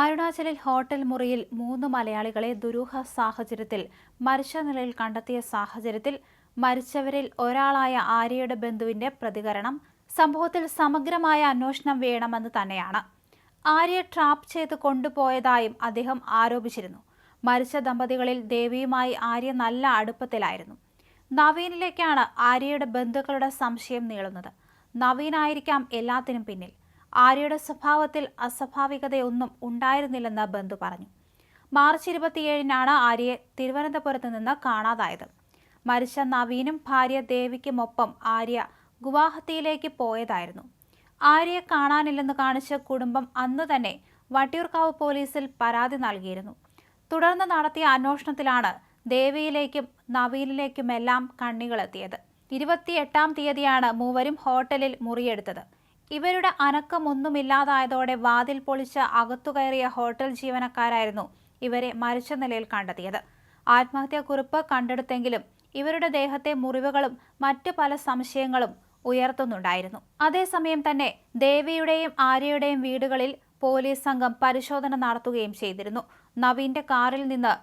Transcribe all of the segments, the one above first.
അരുണാചലിൽ hotel മുറിയിൽ മൂന്ന് മലയാളികളെ ദുരൂഹ സാഹചര്യത്തിൽ മരിച്ച നിലയിൽ കണ്ടെത്തിയ സാഹചര്യത്തിൽ മരിച്ചവരിൽ ഒരാളായ ആര്യയുടെ ബന്ധുവിന്റെ പ്രതികരണം സംഭവത്തിൽ സമഗ്രമായ അന്വേഷണം വേണമെന്ന് തന്നെയാണ്. ആര്യ ട്രാപ്പ് ചെയ്ത് കൊണ്ടുപോയതായും അദ്ദേഹം ആരോപിച്ചിരുന്നു. മരിച്ച ദമ്പതികളിൽ ദേവിയുമായി ആര്യ നല്ല അടുപ്പത്തിലായിരുന്നു. നവീനിലേക്കാണ് ആര്യയുടെ ബന്ധുക്കളുടെ സംശയം നീളുന്നത്. നവീനായിരിക്കാം എല്ലാത്തിനും പിന്നിൽ. ആര്യയുടെ സ്വഭാവത്തിൽ അസ്വാഭാവികതയൊന്നും ഉണ്ടായിരുന്നില്ലെന്ന് ബന്ധു പറഞ്ഞു. മാർച്ച് ഇരുപത്തിയേഴിനാണ് ആര്യയെ തിരുവനന്തപുരത്ത് നിന്ന് കാണാതായത്. മരിച്ച നവീനും ഭാര്യ ദേവിക്കുമൊപ്പം ആര്യ ഗുവാഹത്തിയിലേക്ക് പോയതായിരുന്നു. ആര്യയെ കാണാനില്ലെന്ന് കാണിച്ച് കുടുംബം അന്ന് തന്നെ വട്ടിയൂർക്കാവ് പോലീസിൽ പരാതി നൽകിയിരുന്നു. തുടർന്ന് നടത്തിയ അന്വേഷണത്തിലാണ് ദേവിയിലേക്കും നവീനിലേക്കുമെല്ലാം കണ്ണികളെത്തിയത്. ഇരുപത്തിയെട്ടാം തീയതിയാണ് മൂവരും ഹോട്ടലിൽ മുറിയെടുത്തത്. ഇവരുടെ അനക്കമൊന്നുമില്ലാതായതോടെ വാതിൽ പൊളിച്ച് അകത്തുകയറിയ ഹോട്ടൽ ജീവനക്കാരായിരുന്നു ഇവരെ മരിച്ച നിലയിൽ കണ്ടെത്തിയത്. ആത്മഹത്യാക്കുറിപ്പ് കണ്ടെടുത്തെങ്കിലും ഇവരുടെ ദേഹത്തെ മുറിവുകളും മറ്റു പല സംശയങ്ങളും ഉയർത്തുന്നുണ്ടായിരുന്നു. അതേസമയം തന്നെ ദേവിയുടെയും ആര്യയുടെയും വീടുകളിൽ പോലീസ് സംഘം പരിശോധന നടത്തുകയും ചെയ്തിരുന്നു. നവീന്റെ കാറിൽ നിന്ന്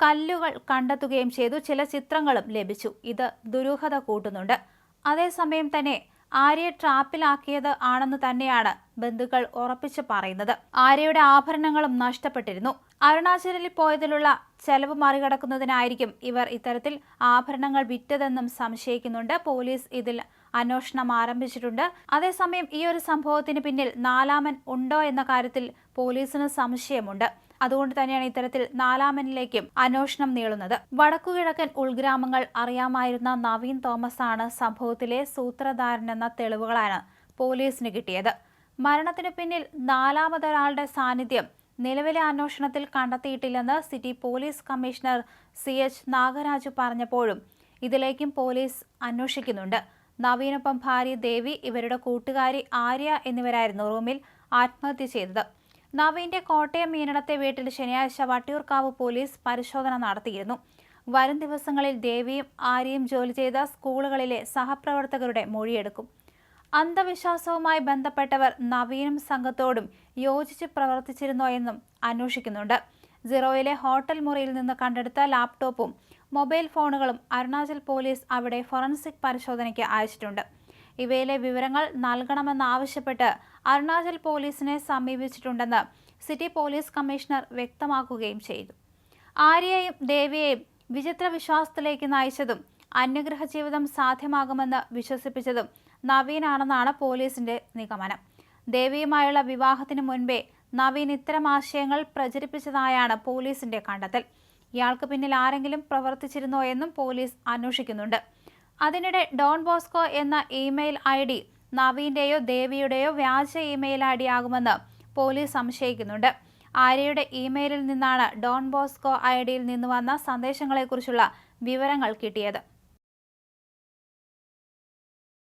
കല്ലുകൾ കണ്ടെത്തുകയും ചെയ്തു. ചില ചിത്രങ്ങളും ലഭിച്ചു. ഇത് ദുരൂഹത കൂട്ടുന്നുണ്ട്. അതേസമയം തന്നെ ആര്യയെ ട്രാപ്പിലാക്കിയത് ആണെന്ന് തന്നെയാണ് ബന്ധുക്കൾ ഉറപ്പിച്ചു പറയുന്നത്. ആര്യയുടെ ആഭരണങ്ങളും നഷ്ടപ്പെട്ടിരുന്നു. അരുണാചലിൽ പോയതിലുള്ള ചെലവ് മറികടക്കുന്നതിനായിരിക്കും ഇവർ ഇത്തരത്തിൽ ആഭരണങ്ങൾ വിറ്റതെന്നും സംശയിക്കുന്നുണ്ട്. പോലീസ് ഇതിൽ അന്വേഷണം ആരംഭിച്ചിട്ടുണ്ട്. അതേസമയം ഈ ഒരു സംഭവത്തിന് പിന്നിൽ നാലാമൻ ഉണ്ടോ എന്ന കാര്യത്തിൽ പോലീസിന് സംശയമുണ്ട്. അതുകൊണ്ട് തന്നെയാണ് ഇത്തരത്തിൽ നാലാമനിലേക്കും അന്വേഷണം നീളുന്നത്. വടക്കുകിഴക്കൻ ഉൾഗ്രാമങ്ങൾ അറിയാമായിരുന്ന നവീൻ തോമസ് ആണ് സംഭവത്തിലെ സൂത്രധാരനെന്ന തെളിവുകളാണ് പോലീസിന് കിട്ടിയത്. മരണത്തിനു പിന്നിൽ നാലാമതൊരാളുടെ സാന്നിധ്യം നിലവിലെ അന്വേഷണത്തിൽ കണ്ടെത്തിയിട്ടില്ലെന്ന് city police commissioner C H Nagaraju പറഞ്ഞപ്പോഴും ഇതിലേക്കും പോലീസ് അന്വേഷിക്കുന്നുണ്ട്. നവീനൊപ്പം ഭാര്യ ദേവി ഇവരുടെ കൂട്ടുകാരി ആര്യ എന്നിവരായിരുന്നു റൂമിൽ ആത്മഹത്യ ചെയ്തത്. നവീന്റെ കോട്ടയം മീനടത്തെ വീട്ടിൽ ശനിയാഴ്ച വട്ടിയൂർക്കാവ് പോലീസ് പരിശോധന നടത്തിയിരുന്നു. വരും ദിവസങ്ങളിൽ ദേവിയും ആര്യയും ജോലി ചെയ്ത സ്കൂളുകളിലെ സഹപ്രവർത്തകരുടെ മൊഴിയെടുക്കും. അന്ധവിശ്വാസവുമായി ബന്ധപ്പെട്ടവർ നവീനും സംഘത്തോടും യോജിച്ച് പ്രവർത്തിച്ചിരുന്നോ എന്നും അന്വേഷിക്കുന്നുണ്ട്. സിറോയിലെ ഹോട്ടൽ മുറിയിൽ നിന്ന് കണ്ടെടുത്ത ലാപ്ടോപ്പും മൊബൈൽ ഫോണുകളും അരുണാചൽ പോലീസ് അവിടെ ഫോറൻസിക് പരിശോധനയ്ക്ക് അയച്ചിട്ടുണ്ട്. ഇവയിലെ വിവരങ്ങൾ നൽകണമെന്നാവശ്യപ്പെട്ട് അരുണാചൽ പോലീസിനെ സമീപിച്ചിട്ടുണ്ടെന്ന് സിറ്റി പോലീസ് കമ്മീഷണർ വ്യക്തമാക്കുകയും ചെയ്തു. ആര്യയെയും ദേവിയെയും വിചിത്ര വിശ്വാസത്തിലേക്ക് നയിച്ചതും അന്യഗ്രഹ ജീവിതം സാധ്യമാകുമെന്ന് വിശ്വസിപ്പിച്ചതും നവീനാണെന്നാണ് പോലീസിന്റെ നിഗമനം. ദേവിയുമായുള്ള വിവാഹത്തിന് മുൻപേ നവീൻ ഇത്തരം ആശയങ്ങൾ പ്രചരിപ്പിച്ചതായാണ് പോലീസിന്റെ കണ്ടെത്തൽ. ഇയാൾക്ക് പിന്നിൽ ആരെങ്കിലും പ്രവർത്തിച്ചിരുന്നോ എന്നും പോലീസ് അന്വേഷിക്കുന്നുണ്ട്. അതിനിടെ ഡോൺ ബോസ്കോ എന്ന ഇമെയിൽ ഐ ഡി നവീന്റെയോ ദേവിയുടെയോ വ്യാജ ഇമെയിൽ ഐ ഡി ആകുമെന്ന് പോലീസ് സംശയിക്കുന്നുണ്ട്. ആര്യയുടെ ഇമെയിലിൽ നിന്നാണ് ഡോൺ ബോസ്കോ ഐ ഡിയിൽ നിന്ന് വന്ന സന്ദേശങ്ങളെക്കുറിച്ചുള്ള വിവരങ്ങൾ കിട്ടിയത്.